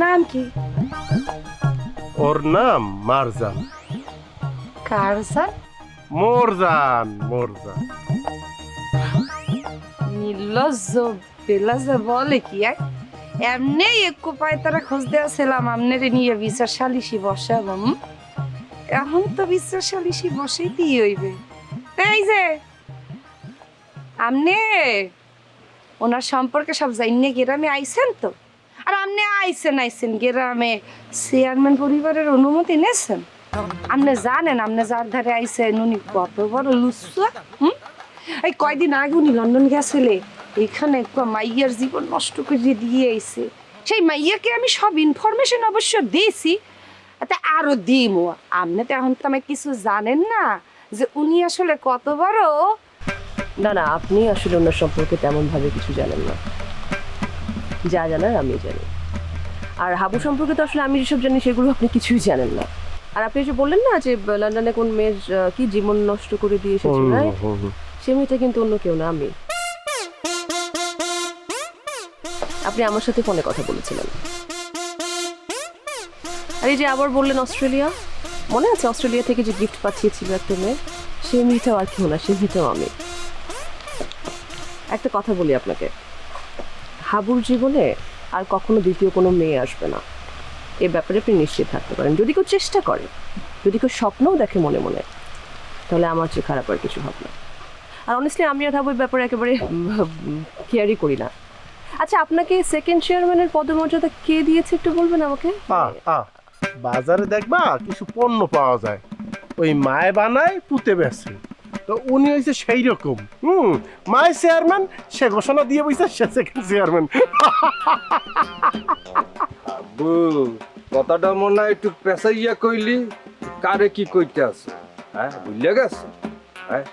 নাম কি? ওর নাম মারজান। কারজান? মোরজান মোরজান। নির্লজ্জ বেলাজে বলে কি এক এমনি একটু পায় তারা খোঁজ দেওয়াছিলাম আমনেরে নিয়ে বিচার সালিশি বসাবো এখন তো বিচার সালিশি বসেই দিয়ে হইবে। এই যে! আমনে! ওনার সম্পর্কে সব জানিয়ে গ্রামে আইসেন তো? আর আপনি আইছেন আইসেন গ্রামে চেয়ারম্যান পরিবারের অনুমতি নেছেন আপনি জানেন আপনি যার ধারে আইসেন উনি কত বড় লুসুয়া হুম? এই কয়দিন আগে উনি লন্ডন গেছিলে এখানে মাইয়ার জীবন নষ্ট করে দিয়ে আইসে সেই মাইয়াকে আমি সব ইনফরমেশন অবশ্য দিয়েছি, তা আরও দিমো। আপনি তো এখন তো আমি কিছু জানেন না যে উনি আসলে কত বড় না না আপনি আসলে ওনার সম্পর্কে তেমন ভাবে কিছু জানেন না। যা জানার আমি জানি। আর হাবু সম্পর্কে তো আসলে আমি যেসব জানি সেগুলো আপনি কিছুই জানেন না। আর আপনি যে বললেন না যে লন্ডনে কোন মেয়ের কি জীবন নষ্ট করে দিয়ে এসেছে হুম। সে মেয়েটা কিন্তু অন্য কেউ না আমি। আপনি আমার সাথে ফোনে কথা বলেছিলেন। আর এই যে আবার বললেন অস্ট্রেলিয়া মনে আছে অস্ট্রেলিয়া থেকে যে গিফট পাঠিয়েছিল একটা মেয়ে? সেই মেয়েটাও আর কেউ না সেই মেয়েটাও আমি। একটা কথা বলি আপনাকে। হাবুর জীবনে আর কখনো দ্বিতীয় কোনো মেয়ে আসবে না। এ ব্যাপারে আপনি নিশ্চিত থাকতে পারেন। যদি কেউ চেষ্টা করে, যদি কেউ স্বপ্নও দেখে মনে মনে, তাহলে আমার চেয়ে খারাপ আর কিছু হবে না। আর অনেস্টলি আমি আর হাবুর ব্যাপারে একেবারে কেয়ারই করি না। আচ্ছা আপনাকে সেকেন্ড চেয়ারম্যানের পদমর্যাদা কে দিয়েছে একটু বলবেন আমাকে? বাজারে দেখবা কিছু পণ্য পাওয়া যায়। ওই মায় বানায়, পুঁতে বেছে। তো উনি হয়েছে সেই রকম। হুম মায় চেয়ারম্যান সে ঘোষণা দিয়ে বইছে সে সেকেন্ড চেয়ারম্যান। আব্বু কথাটা মনে হয় একটু পেঁচাইয়া কইলি কারে কি কইতে আছে? হ্যাঁ বুঝলে গেছে? হ্যাঁ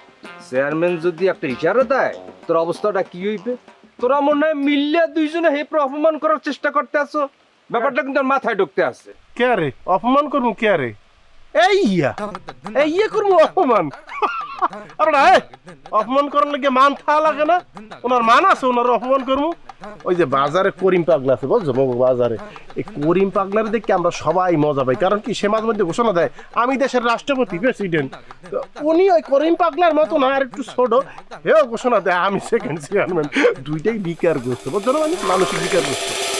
চেয়ারম্যান যদি একটা ইশারা দেয় তোর অবস্থাটা কি হইবে? তোরা মনে হয় মিললে দুইজনে হেপরে অপমান করার চেষ্টা করতে আসো ব্যাপারটা কিন্তু মাথায় ঢুকতে আছে। কে রে? অপমান করব কে রে? এই ইয়া এই ইয়ে করব অপমান। অপমান করার লাগে মান থা লাগে না। ওনার মান আছে ওনার অপমান করব ওই যে বাজারে করিম পাগলা আছে, বুঝছ বাজারে। এই করিম পাগলার দেখে আমরা সবাই মজা পাই, কারণ কি সে মাঝে মধ্যে ঘোষণা দেয়, আমি দেশের রাষ্ট্রপতি, প্রেসিডেন্ট। উনি ওই করিম পাগলার মতো না আর একটু ছোট, হেও ঘোষণা দেয়, আমি সেকেন্ড চেয়ারম্যান দুইটাই বিকার গ্রস্ত বুঝছ মানে? মানসিক বিকার গ্রস্ত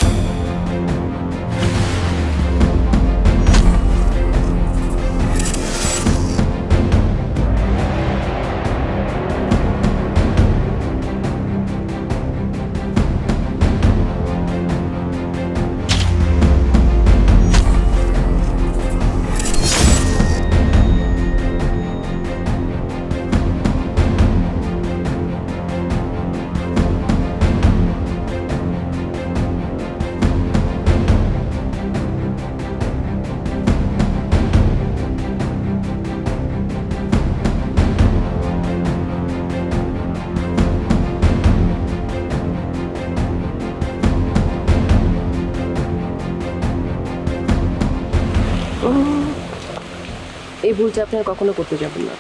ভুলটা আপনি কখনো করতে যাবেন না।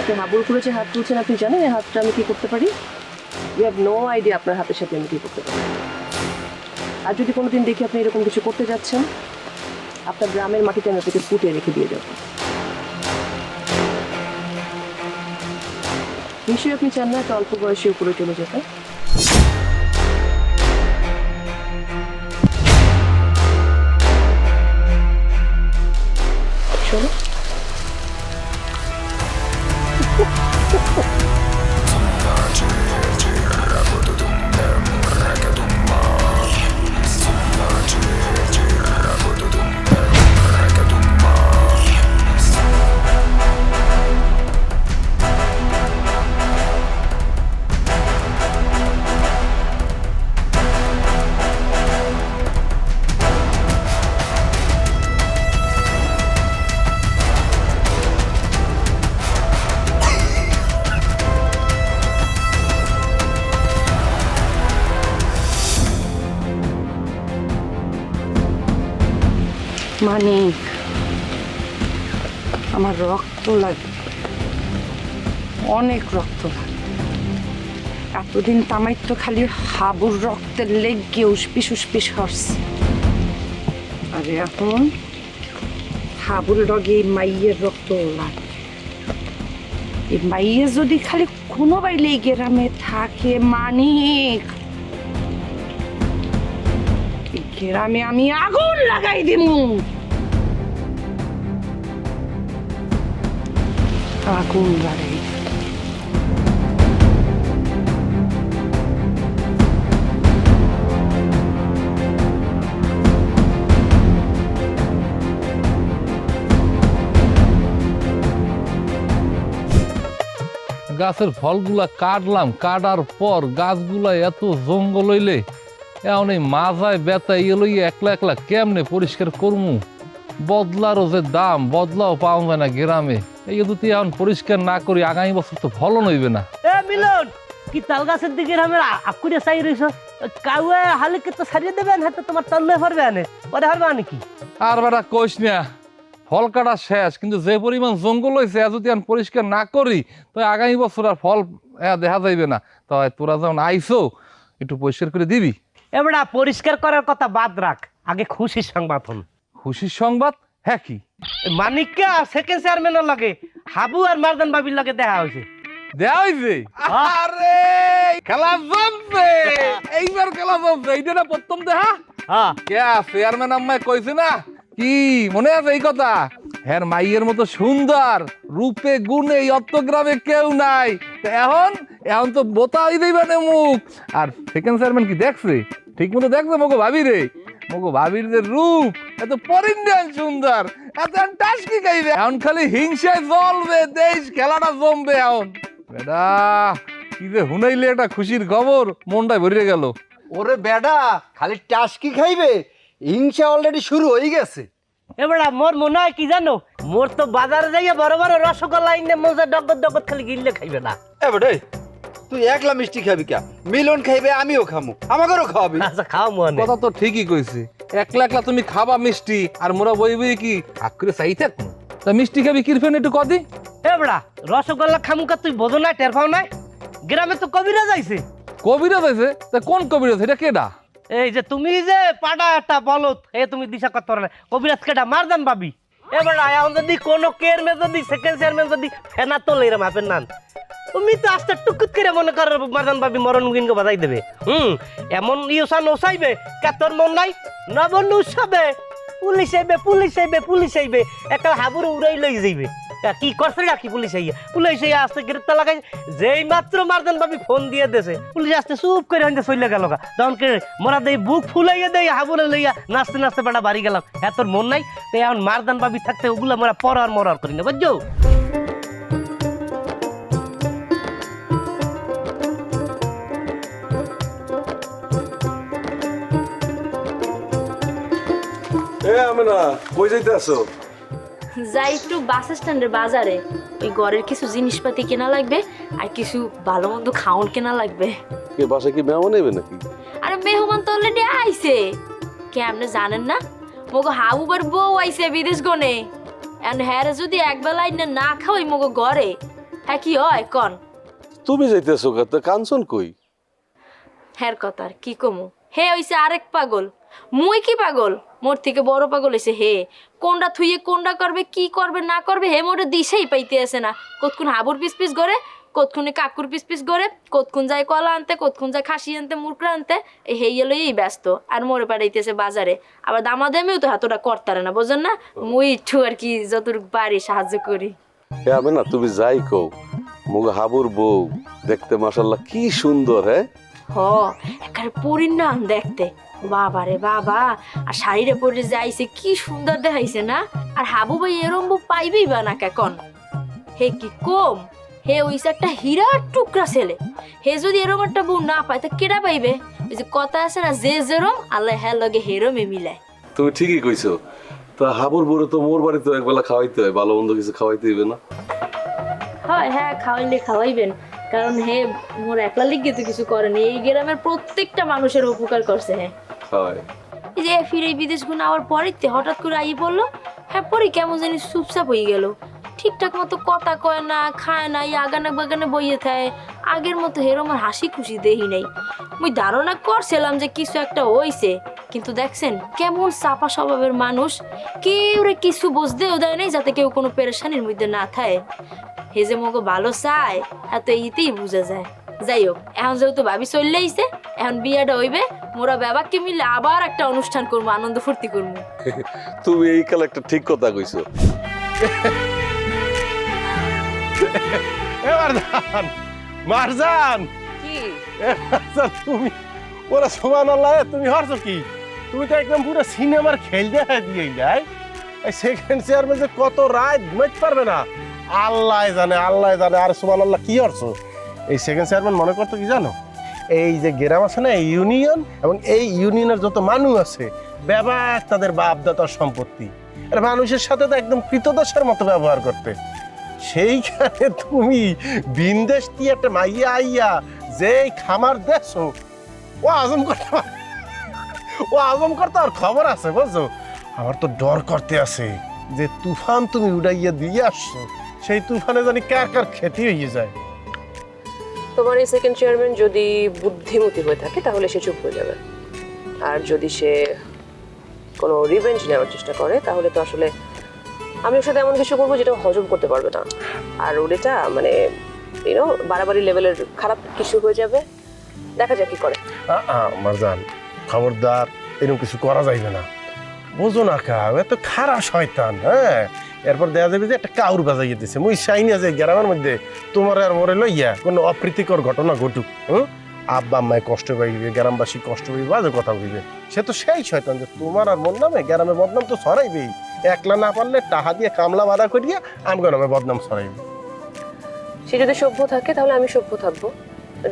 আপনি হাবুল করে যে হাত তুলছেন, আপনি জানেন এই হাতটা আমি কি করতে পারি? ইউ হ্যাভ নো আইডিয়া আপনার হাতের সাথে আমি কি করতে পারি। আর যদি কোনো দিন দেখি আপনি এরকম কিছু করতে যাচ্ছেন, আপনার গ্রামের মাটিতে আমি আপনাকে পুঁতে রেখে দিয়ে যাব। নিশ্চয়ই আপনি চান না একটা অল্প বয়সে উপরে চলে যেতে। শোনো রক্ত লাগে। অনেক রক্ত লাগে। এতদিন তামাই তো খালি হাবুর রক্তের লেগে উসপিস উসপিস হরছে। আমারে এখন হাবুর ডগে মাইয়ের রক্ত লাগে। এই মাইয়ে যদি খালি কোনো বাইলে গ্রামে থাকে মানিক গ্রামে আমি আগুন লাগাই দিমু। গাছের ফলগুলা কাটলাম, কাটার পর গাছগুলা এত জঙ্গল হইলে, এখন এই মাজায় বেতা ইয়ে লইয়ে একলা একলা কেমনে পরিষ্কার করমু? বদলারও যে দাম, বদলাও পাওয়া যায় না গ্রামে। এই যদি এখন পরিষ্কার না করি আগামী বছর তো ফলন হইবে না। এ মিলন কি তাল গাছের দিকে আমার আকুরে চাই রইছ? কাউয়ে হালিকে তো সারিয়ে দেবেন হাতে তোমার তল্লে পারবে আনে। পরে হারবে আনে কি? আর বেটা কইস না ফল কাটা শেষ কিন্তু যে পরিমাণ জঙ্গল হয়েছে যদি এখন পরিষ্কার না করি তো আগামী বছর আর ফল দেখা যাইবে না। তো তোরা যখন আইসো একটু পরিষ্কার করে দিবি। এবড়া পরিষ্কার করার কথা বাদ রাখ। আগে খুশির সংবাদ হন। খুশির সংবাদ? হ্যাঁ কি? মানিককে আর সেকেন্ড চেয়ারম্যানের লাগে হাবু আর মারদান বাবির লাগে দেখা হয়েছে দেয়া হইছে আরে খেলা জমছে। এইবার খেলা জমছে। এইটা না প্রথম দেখা। হ্যাঁ কে চেয়ারম্যান আম্মায় কইছে না কি মনে আছে এই কথা? হ্যাঁ মাইয়ের মতো সুন্দর রূপে গুণে এই অত্তগ্রামে কেউ নাই। এখন এখন তো বোতা হই দিবে না মুখ আর সেকেন্ড চেয়ারম্যান কি দেখছে? ঠিক মতো দেখছে মগো ভাবি রে মগো ভাবির যে রূপ এত পরিন্ডিয়ান সুন্দর। এত টাস কি খাইবে এখন খালি হিংসায় জ্বলবে দেশ খেলাটা জমবে এখন। বেটা কি যে হুনাইলে একটা খুশির খবর মনটা ভরে গেল। ওরে বেডা খালি টাস্কি খাইবে? হিংসা অলরেডি শুরু হয়ে গেছে। এবড়া মোর মনে হয় কি জানো? মোর তো বাজারে যাইয়া বড় বড় রসগোল্লা ইনে মজা ডগত ডগত খালি গিললে খাইবে না। এ বেটে তুই একলা মিষ্টি খাবি কে? মিলন খাইবে আমিও খামু। আমাকেও খাওয়াবি। আচ্ছা খাও মনে? কথা তো ঠিকই কইছে। একলা একলা তুমি খাবা মিষ্টি আর মোরা বই বই কি? আকুরে চাই থাকব তা মিষ্টি খাবি কিরফেন একটু কদি? এবড়া রসগোল্লা খামুকা তুই? বোঝো না টের পাও নাই গ্রামে তো কবিরা যাইছে কবিরাজ আছে তা কোন কবিরাজ? এটা কেডা? এই যে তুমি যে পাটা একটা বলত এ তুমি দিশা করতে পারো না। কবিরাজ কেটা মারদান পাবি এবার এখন যদি কোনো কেয়ার মে যদি সেকেন্ড চেয়ারম্যান যদি ফেনা তো লেরাম আপেন নান। তুমি তো আস্তে টুকুত করে মনে কর পাবি মরণ বাজাই দেবে। হুম, এমন ইউসান ওসাইবে কাতর মন নাই পুলিশ আইবে পুলিশ আইবে পুলিশ আইবে একটা উড়াই লই যাইবে। কি করছে কি পুলিশ আইয়া পুলিশ আইয়া আসতে গ্রেপ্তার লাগাই, যেই মাত্র মারদান পাবি ফোন দিয়ে দেছে পুলিশ আসতে চুপ করে হইতে চলে গেল তখন কে মোরা দেই বুক ফুলাইয়া দেই, হাবুরে লইয়া নাচতে নাচতে বেটা বাড়ি গেলাম। এত মন নাই? তো এখন মারদান পাবি থাকতে ওগুলা মোরা পরার মরার করি না, বুঝছ? এ আমি না কই যাইতে আছো? যাই একটু বাস স্ট্যান্ডের বাজারে। ওই ঘরের কিছু জিনিসপাতি কেনা লাগবে আর কিছু ভালো মন্দ খাওন কেনা লাগবে। কে বাসা কি মেমন নেবে নাকি? আরে মেহমান তো অলরেডি আইছে। কেমনে জানেন না? মগো হাবুবার বউ আইছে বিদেশ গনে এন্ড হ্যাঁ যদি একবেলা না না খাওয়াই মগো ঘরে হ্যাঁ কি হয় কন? তুমি যাইতেছো কাঞ্চন কই? হ্যার কথা আর কি কমু? হে হইছে আরেক পাগল। মুই কি পাগল? মোর থেকে বড় পাগল হইছে হে। কোনটা থুইয়ে কোনটা করবে কি করবে না করবে হে মোরে দিশেই পাইতে আসে না। কতক্ষণ হাবুর পিস পিস করে কতক্ষণে কাকুর পিস পিস করে কতক্ষণ যায় কলা আনতে কতক্ষণ যায় খাসি আনতে মুরকরা আনতে এই হেই লইই ব্যস্ত। আর মোরে পাঠাইতেছে বাজারে। আবার দামা দামেও তো হাতটা করতারে না বোঝেন না? মুই একটু আর কি যতটুকু পারি সাহায্য করি। আমি না তুমি যাই কও। মুগ হাবুর বউ দেখতে মাশাল্লাহ কি সুন্দর হ্যাঁ? হ একারে পরিণাম দেখতে। বাবা রে বাবা আর শাড়িরে পরে যাইছে কি সুন্দর দেখাইছে না? আর হাবু ভাই এরম পাইবেই বা না কেকন? হে কি কম? হে ওইসে একটা হীরার টুকরা ছেলে। হে যদি এরম একটা বউ না পায় তা কেডা পাইবে? ওই যে কথা আছে না যে যেরম আল্লাহ হ্যাঁ লগে হেরমে মিলায়। তুমি ঠিকই কইছো। তা হাবুর বউ তো মোর বাড়িতে একবেলা খাওয়াইতে হয় ভালো মন্দ কিছু খাওয়াইতে হইবে না? হয় হ্যাঁ খাওয়াইলে খাওয়াইবেন। কারণ হে মোর একলা লিগে তো কিছু করেনি এই গ্রামের প্রত্যেকটা মানুষের উপকার করছে হ্যাঁ এই যে ফিরে বিদেশ গুণ আবার হঠাৎ করে আই বলল হ্যাঁ কেমন জানি হয়ে গেল। ঠিকঠাক মতো কথা কয় না, খায় না আগানে বাগানে বইয়ে আগের মতো হেরম আর হাসি খুশি দেহি নাই। মুই ধারণা করছিলাম যে কিছু একটা হইছে, কিন্তু দেখছেন কেমন চাপা স্বভাবের মানুষ। কেউ রে কিছু বুঝতেও দেয় নাই যাতে কেউ কোনো পেরেশানির মধ্যে না থাকে। হে যে মগো ভালো চায়, এত ইতেই বোঝা যায়। যাই হোক এখন যেহেতু ভাবি চললে আইছে এখন বিয়াটা হইবে মোরা বাবাকে মিলে আবার একটা অনুষ্ঠান করব আনন্দ ফুর্তি করব। তুমি এই কালে একটা ঠিক কথা কইছো। মারজান মারজান। কি? তুমি ওরা সমান আল্লাহ তুমি হরছো কি? তুমি তো একদম পুরো সিনেমার খেল দেখা দিয়ে যাই সেকেন্ড চেয়ারম্যান যে কত রাত ঘুমাইতে পারবে না? আল্লাহ জানে আল্লাহ জানে আর সুমান আল্লাহ কি হরছো? এই সেকেন্ড চেয়ারম্যান মনে করতো কি জানো? এই যে গ্রাম আছে না, এই ইউনিয়ন এবং এই ইউনিয়নের যত মানুষ আছে ব্যবহার তাদের বাপ বাপদাতার সম্পত্তি। আর মানুষের সাথে তো একদম কৃতদাসের মতো ব্যবহার করতে। সেইখানে তুমি বিন্দেশ দিয়ে একটা মাইয়া আইয়া যে খামার দেখছ, ও আজম করতে ও আজম করতে আর খবর আছে, বুঝছ? আমার তো ডর করতে আছে যে তুফান তুমি উড়াইয়া দিয়ে আসছো, সেই তুফানে জানি কার কার ক্ষতি হয়ে যায়। তোমার এই সেকেন্ড চেয়ারম্যান যদি বুদ্ধিমতী হয়ে থাকে, তাহলে সে চুপ হয়ে যাবে। আর যদি সে কোনো রিভেঞ্জ নেওয়ার চেষ্টা করে, তাহলে তো আসলে আমি ওর সাথে এমন কিছু করব যেটা হজম করতে পারবে না। আর ওর এটা মানে ইউনো বাড়াবাড়ি লেভেলের খারাপ কিছু হয়ে যাবে। দেখা যাক কি করে। মারজান, খবরদার, এরকম কিছু করা যাইবে না। বোঝো না কা এত খারাপ শয়তান হ্যাঁ? এরপর দেখা যাবে যে একটা কাউর বাজাইয়ে দিছে। মুই চাই না যে গ্রামের মধ্যে। তোমার আর মরে লইয়া কোনো অপ্রীতিকর ঘটনা ঘটুক হুম? আব্বা আম্মায় কষ্ট পাইবে গ্রামবাসী কষ্ট পাইবে বাজে কথা বলবে সে তো সেই শয়তান যে তোমার আর মন নামে গ্রামে বদনাম তো ছড়াইবেই। একলা না পারলে টাহা দিয়ে কামলা বাধা করিয়া আমগো নামে বদনাম ছড়াইবে। সে যদি সভ্য থাকে তাহলে আমি সভ্য থাকব।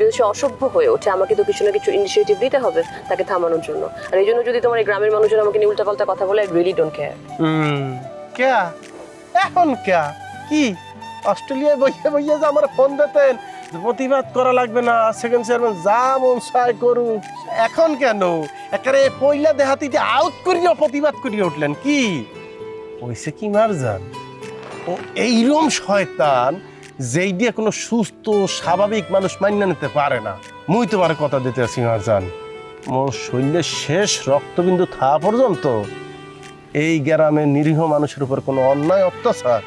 যদি সে অসভ্য হয়ে ওঠে আমাকে তো কিছু না কিছু ইনিশিয়েটিভ দিতে হবে তাকে থামানোর জন্য। আর এই জন্য যদি তোমার এই গ্রামের মানুষজন আমাকে নিয়ে উল্টাপাল্টা কথা বলে I really don't care hmm ক্যা এখন ক্যা? কি? অস্ট্রেলিয়ায় বইয়ে বইয়ে যে আমার ফোন দিতেন, প্রতিবাদ করা লাগবে না সেকেন্ড চেয়ারম্যান যা মন চায় করুন এখন কেন? একেবারে পয়লা দেহাতিতে আউট করিয়া প্রতিবাদ করিয়া উঠলেন, কি? হইছে কি মার যান ও এইরকম শয়তান, যেই দিয়ে কোনো সুস্থ, স্বাভাবিক মানুষ মান্য নিতে পারে না। মুই তোমার কথা দিতে আছি মারজান, মোর শরীরের শেষ রক্তবিন্দু থা পর্যন্ত এই গ্রামের নিরীহ মানুষের উপর কোনো অন্যায়, অত্যাচার?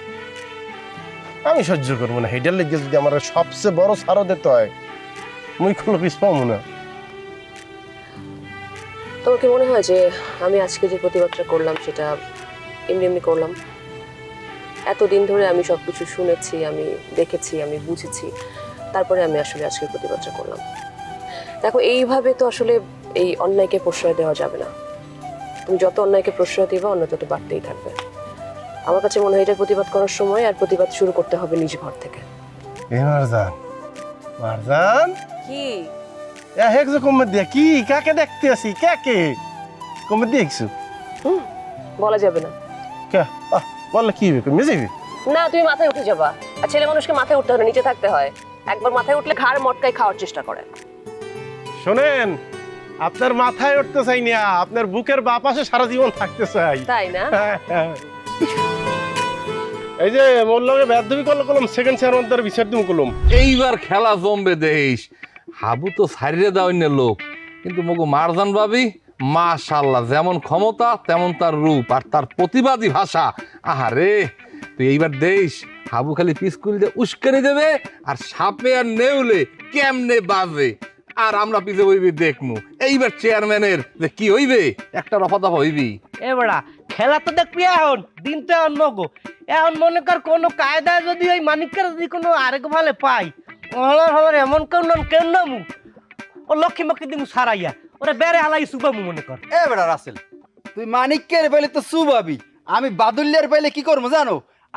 আমি সহ্য করব না। হেডের লেগে যদি আমার সবচেয়ে বড় সারও দিতে হয়, মুই কোনো পিস পাবো না। তোমার কি মনে হয় যে আমি আজকে যে প্রতিবাদটা করলাম, সেটা এমনি এমনি করলাম? এতদিন ধরে আমি সব কিছু শুনেছি, আমি দেখেছি, আমি বুঝেছি। তারপরে আমি আসলে আজকে প্রতিবাদটা করলাম। দেখো, এইভাবে তো আসলে এই অন্যায়কে প্রশ্রয় দেওয়া যাবে না। তুমি যত অন্যায়কে প্রশ্রয় দিবা অন্য তত বাড়তেই থাকবে। আমার কাছে মনে হয় এটার প্রতিবাদ করার সময় আর প্রতিবাদ শুরু করতে হবে নিজ ঘর থেকে। এ মারজান মারজান? কি? এ হেকছো কমে দিয়া কি? কাকে দেখতে আসি? কাকে? কমে দেখছ বলা যাবে না। কে? আহ বললে কি হবে? কমে যাবি না তুমি মাথায় উঠে যাবা। আর ছেলে মানুষকে মাথায় উঠতে হয় না, নিচে থাকতে হয়। একবার মাথায় উঠলে ঘাড় মটকায় খাওয়ার চেষ্টা করে। শোনেন আপনার মাথায় উঠতে চাই না আপনার বুকের বাপাশে সারা জীবন থাকতে চাই। তাই না? এই যে মোল্লাকে বেদবি করল কলম সেকেন্ড চেয়ারম্যান তার বিচার দিম কলম। এইবার খেলা জমবে দেশ। হাবু তো সারিয়ে দেওয়ার লোক। কিন্তু মগু মারজান ভাবি মাশাল্লাহ যেমন ক্ষমতা তেমন তার রূপ আর তার প্রতিবাদী ভাষা। আহারে তুই এইবার দেশ হাবু খালি পিসকুল দিয়ে উস্কানি দেবে আর সাপে আর নেউলে কেমনে বাজে? আর আমরা পিছে বইবি দেখমু। এইবার চেয়ারম্যানের যে কি হইবে? একটা রফা দফা হইবি। এ বেড়া খেলা তো দেখবি এখন দিন তো এখন নগো। এখন মনে কর কোনো কায়দায় যদি ওই মানিকের যদি কোনো আরেক ভালে পাই ওহলার হবার এমন কেউ নন কেউ নামু? ও লক্ষ্মী মক্কি দিমু সারাইয়া ওরা বেড়ে আলাই সুবামু মনে কর। এ বেটা রাসেল তুই মানিকের পাইলে তো সুবাবি আমি বাদুল্যের পাইলে কি করব জানো?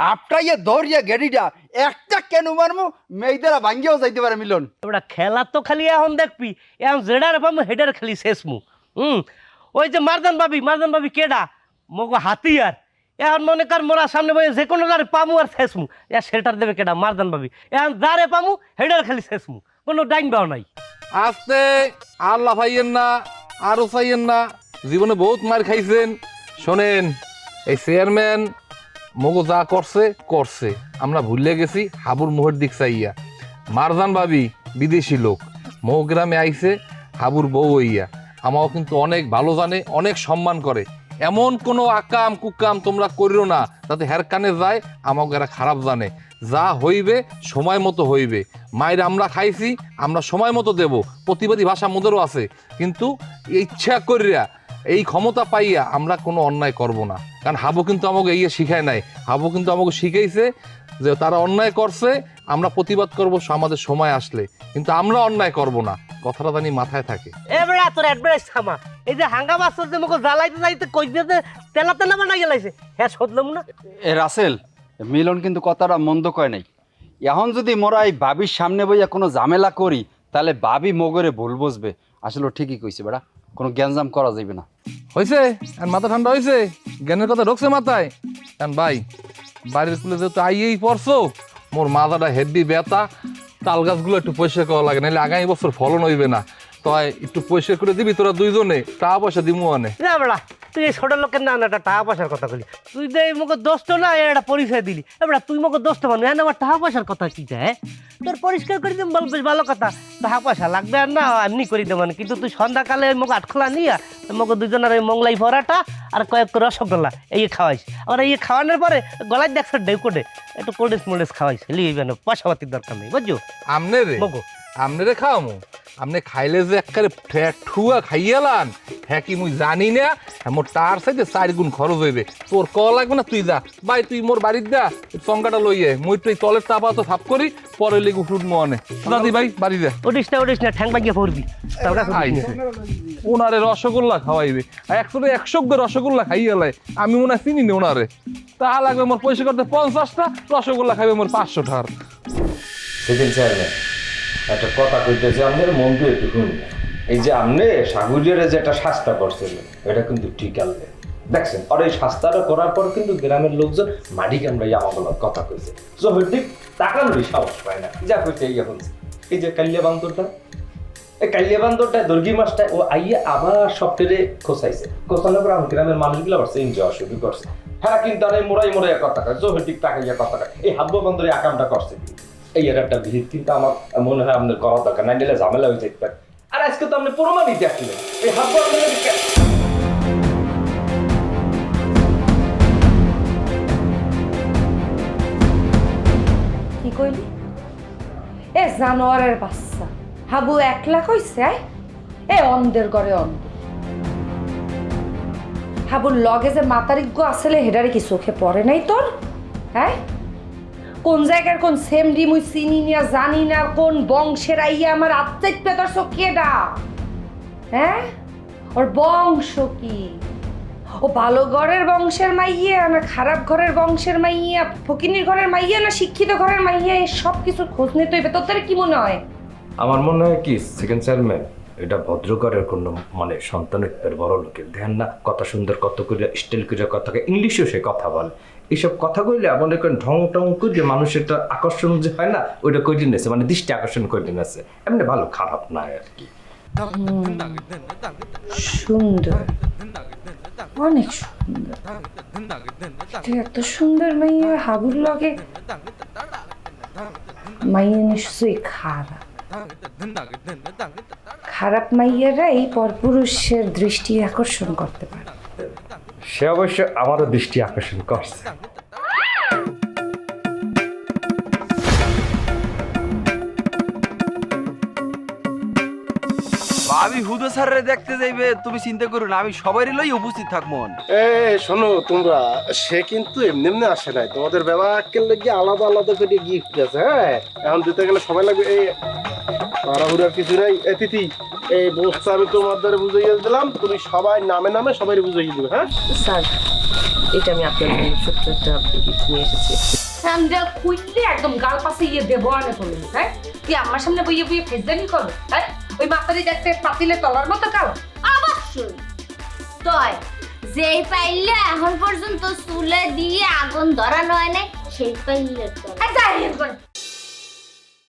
আপটাইয়া ধরিয়া গেডিটা একটা কেন মারমু মেয়েদেরা ভাঙ্গিয়াও যাইতে পারে মিলন। ওটা খেলা তো খালি এখন দেখবি এখন জেডার পামু হেডার খালি শেষমু। হুম ওই যে মারদান বাবি মারদান বাবি কেডা? মগো হাতিয়ার। এখন মনে কর মোরা সামনে বসে যে কোনো যারে পামু আর শেষমু। এ সেটার দেবে কেডা? মারদান বাবি। এখন যারে পামু হেডার খালি শেষমু। কোনো ডাইন বাও নাই। আস্তে আর লাফাইয়েন না আরও চাইয়েন না। জীবনে বহুত মার খাইছেন। শোনেন এই চেয়ারম্যান মগো যা করছে করছে। আমরা ভুলে গেছি, হাবুর মোহের দিক চাইয়া। মারজান ভাবি, বিদেশি লোক। মৌ গ্রামে আইছে, হাবুর বউ হইয়া। আমাও কিন্তু অনেক ভালো জানে, অনেক সম্মান করে। এমন কোনো আকাম কুকাম তোমরা করিও না, যাতে হের কানে যায়, আমাকে এরা খারাপ জানে। যা হইবে, সময় মতো হইবে। মায়ের আমরা খাইছি, আমরা সময় মতো দেব। প্রতিবাদী ভাষা মোদেরও আছে। কিন্তু ইচ্ছা করিয়া এই ক্ষমতা পাইয়া আমরা কোনো অন্যায় করব না। কারণ হাবু কিন্তু আমাকে ইয়ে শিখায় নাই। হাবু কিন্তু আমাকে শিখাইছে যে তারা অন্যায় করছে আমরা প্রতিবাদ করব আমাদের সময় আসলে। কিন্তু আমরা অন্যায় করব না কথাটা জানি মাথায় থাকে। এবারে তোর অ্যাডভাইস থামা। এই যে হাঙ্গামা চলছে মুখ জ্বালাইতে যাইতে কই দিতে তেলা তেলা বানা গেলাইছে হ্যাঁ সদলাম না। এ রাসেল মিলন কিন্তু কথাটা মন্দ কয় নাই। এখন যদি মোরা এই বাবির সামনে বইয়া কোনো ঝামেলা করি তাহলে বাবি মগরে ভুল বুঝবে। আসলে ও ঠিকই কইছে বেড়া কোনো গ্যাঞ্জাম করা যাবে না। হয়েছে মাথা ঠান্ডা হয়েছে জ্ঞানের কথা ঢুকছে মাথায়। ভাই বাড়ির স্কুলে যেহেতু আইয়েই পড়ছো, মোর মাথাটা হেডি ব্যথা, তাল গাছগুলো একটু পয়সা করা লাগে, নাহলে আগামী বছর ফলন হইবে না। তাই একটু পয়সা করে দিবি তোরা দুইজনে টাকা পয়সা দিবো আনে। না তুই এই ছোট লোকের না একটা টাকা পয়সার কথা বলি তুই যে এই মুখে দোস্ত না এর একটা পরিচয় দিলি। এবার তুই মুখে দোস্ত মানুষ হ্যাঁ আমার টাকা পয়সার কথা কি হ্যাঁ? তোর পরিষ্কার করে দিম বল বেশ ভালো কথা। টাকা পয়সা লাগবে আর না এমনি করে দেবো না কিন্তু তুই সন্ধ্যাকালে ওই মুখ আটখোলা নিয়ে মুখে দুজনের ওই মোংলাই ভরাটা আর কয়েক রসগোল্লা এই খাওয়াইস। আর এই খাওয়ানোর পরে গলায় দেখছ করে একটু কোল্ডেস মোল্ডেস খাওয়াইস। লিয়ে না পয়সা পাতির দরকার নেই বুঝছ? আমনে রে? মগো আমনে রে খাওয়ামু? আমনে খাইলে যে একবারে ঠুয়া খাইয়ালান হ্যাঁ কি মুই জানি না? হ্যাঁ, মোর তার সাইডে চার গুণ খরচ হইবে। তোর ক লাগবে না তুই যা। ভাই তুই মোর বাড়ির যা চঙ্কাটা লইয়ে মুই তুই তলের তাপা তো সাফ করি পরে লিগু ফুট মনে। দাদি ভাই বাড়ি যা। উঠিস না উঠিস না ঠ্যাং ভাঙিয়ে পড়বি। ওনারে রসগোল্লা খাওয়াইবে। একশো একশো রসগোল্লা খাইয়ালে আমি মনে হয় চিনি নি ওনারে তাহা লাগবে মোর পয়সা করতে পঞ্চাশটা রসগোল্লা খাইবে মোর পাঁচশো টাকার চেয়ারম্যান একটা কথা কইতেছে আপনার মন দিয়ে একটু শুনুন এই যে আপনি সাগুরিয়ার যে একটা শাস্তা করছিলেন এটা কিন্তু ঠিক আনলে দেখছেন, আর এই শাস্তাটা করার পর কিন্তু গ্রামের লোকজন মাটি কামড়াই আমার কথা কইছে। জহিরদীপ তাকানোরই সাহস পায় না, যা কইতে ইয়ে হচ্ছে এই যে কাল্লিয়া বান্দরটা, এই কাল্লিয়া বান্দরটা দর্গি মাসটা ও আইয়ে আবার সব সপ্তাহে খোসাইছে খোসানোর পর আমার গ্রামের মানুষগুলো করছে এনজয় শুরু করছে। হ্যাঁ কিন্তু আর এই মোড়াই মোড়াই কথা কয় জহিরদীপ তাকাইয়া কথা কয়। এই হাব্য বান্দরে আকামটা করছে কি? এই এর একটা ভিড় কিন্তু আমার মনে হয় আপনার করা দরকার, না দিলে ঝামেলা হয়ে যেতে আর আজকে তো আপনি প্রমাণই দেখলেন এই আপনাদের কি কইলি? এ জানোয়ারের বাচ্চা। হাবু একলা কইছে? এ অন্ধের ঘরে অন্ধ। হাবুর লগে যে মাতারিজ্ঞ আসলে হেডারে কি চোখে পড়ে নাই তোর? হ্যাঁ? কোন জায়গার কোন সেমডি মুই চিনি না জানি না কোন বংশের আইয়া আমার আত্মাই পেতর চোখে ডা হ্যাঁ? ওর বংশ কি? ও ভালো ঘরের বংশের মাইয়া না খারাপ ঘরের বংশের মাইয়া, ফকিনির ঘরের মাইয়া না শিক্ষিত ঘরের মাইয়া সব কিছু খোঁজ নিতে হইবে। তোর কি মনে হয়? আমার মনে হয় কি সেকেন্ড চেয়ারম্যান এটা ভদ্রকরের কোন মানে সন্তানের বড় লোকের ধ্যান না? কত সুন্দর, কত করে স্টাইল করে কথা ইংলিশেও সে কথা বলে। এইসব কথা কইলে মনে করেন ঢং টং করে মানুষের একটা আকর্ষণ যে হয় না, ওইটা কইতে নেছে মানে দৃষ্টি আকর্ষণ করে নেছে। এমনি ভালো, খারাপ না আর কি। সুন্দর। অনেক সুন্দর। এত সুন্দর মাইয়া, হাবুর লগে। মাইয়া নিশ্চয়ই খারাপ। খারাপ মাইয়ারাই পরপুরুষের দৃষ্টি আকর্ষণ করতে পারে। সে অবশ্য আমারও দৃষ্টি আকর্ষণ করছে। ভাবি হুদো স্যারের দেখতে যাইবে তুমি চিন্তা করো না আমি সবারই লই উপস্থিত থাকব। এ শোনো তোমরা সে কিন্তু এমনি এমনি আসে নাই। তোমাদের ব্যবহারের লেগে আলাদা আলাদা করে গিফট আছে হ্যাঁ? এখন দিতে গেলে সবাই লাগবে এই তাড়াহুড়ার কিছু নাই। এ তিথি এই বস্তা আমি তোমার দ্বারা বুঝাইয়ে দিলাম তুমি সবাই নামে নামে সবাই বুঝাইয়ে দিবে হ্যাঁ? স্যার এটা আমি আপনার জন্য ছোট্ট একটা গিফট নিয়ে এসেছি। স্যান্ডেল খুললে একদম গাল পাশে ইয়ে দেবো আনে করবি হ্যাঁ? তুই আমার সামনে বইয়ে বইয়ে ফেসদানি করবে হ্যাঁ? ওই মাতারি দেখতে পাতিলে তলার মতো কাল। অবশ্যই। তয় যেই পাইলে এখন পর্যন্ত চুলে দিয়ে আগুন ধরানো হয় না সেই পাইলে তো। যাই।